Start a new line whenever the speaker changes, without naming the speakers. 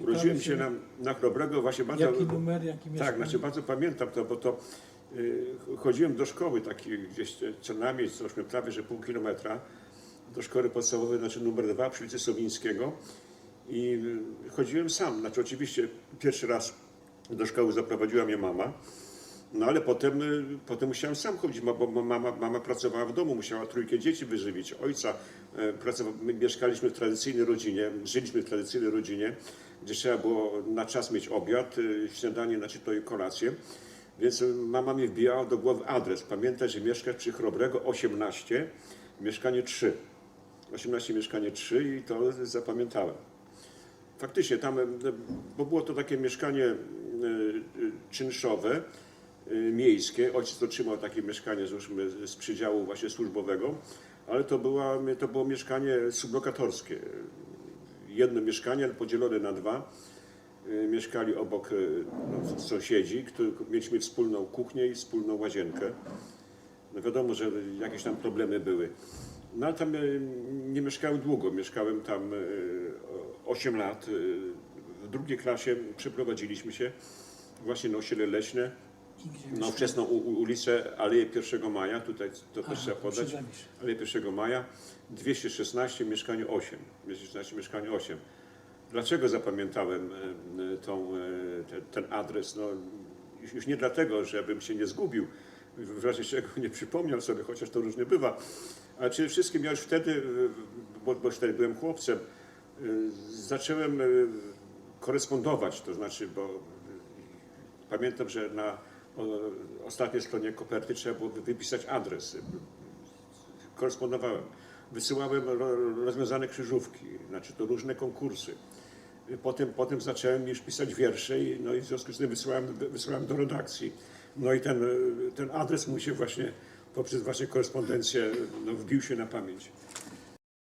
Urodziłem się na, na Chrobrego, właśnie bardzo...
Jaki numer, jaki
Tak,
mieszkanie?
znaczy bardzo pamiętam to, bo to y, chodziłem do szkoły takiej gdzieś e, co najmniej, cośmy prawie, że pół kilometra do szkoły podstawowej, znaczy numer dwa przy ulicy Sowińskiego i y, chodziłem sam, znaczy oczywiście pierwszy raz do szkoły zaprowadziła mnie mama, no ale potem, y, potem musiałem sam chodzić, bo mama, mama pracowała w domu, musiała trójkę dzieci wyżywić, ojca e, pracował, my mieszkaliśmy w tradycyjnej rodzinie, żyliśmy w tradycyjnej rodzinie, gdzie trzeba było na czas mieć obiad, y, śniadanie, znaczy to i kolację. Więc mama mi wbijała do głowy adres. Pamiętaj, że mieszkasz przy Chrobrego 18, mieszkanie 3. 18 mieszkanie 3 i to zapamiętałem. Faktycznie tam, e, bo było to takie mieszkanie e, czynszowe, miejskie. Ojciec otrzymał takie mieszkanie załóżmy, z przydziału właśnie służbowego, ale to, była, to było mieszkanie sublokatorskie. Jedno mieszkanie podzielone na dwa. E, Mieszkali obok e, no, sąsiedzi, którzy mieliśmy wspólną kuchnię i wspólną łazienkę. No wiadomo, że jakieś tam problemy były. No ale tam nie mieszkałem długo, mieszkałem tam e, 8 lat. W drugiej klasie przeprowadziliśmy się właśnie na osiedle leśne, na wczesną ulicę Aleję 1 Maja, tutaj to też
Aha,
trzeba podać. Aleję 1 Maja, 216, mieszkanie 8. 216, mieszkanie 8. Dlaczego zapamiętałem e, tą, e, te, ten adres? No, już- nie dlatego, żebym się nie zgubił, w razie czego nie przypomniał sobie, chociaż to różnie bywa, ale przede wszystkim ja już wtedy, e, bo, bo wtedy byłem chłopcem, e, zacząłem e, korespondować, to znaczy, bo e, pamiętam, że na ostatniej stronie koperty trzeba było wypisać adres. Korespondowałem. Wysyłałem ro, rozwiązane krzyżówki, znaczy to różne konkursy. Potem, potem zacząłem już pisać wiersze, i, no i w związku z tym wysyłałem, wysyłałem do redakcji. No i ten, ten adres mój się właśnie poprzez właśnie korespondencję no, wbił się na pamięć.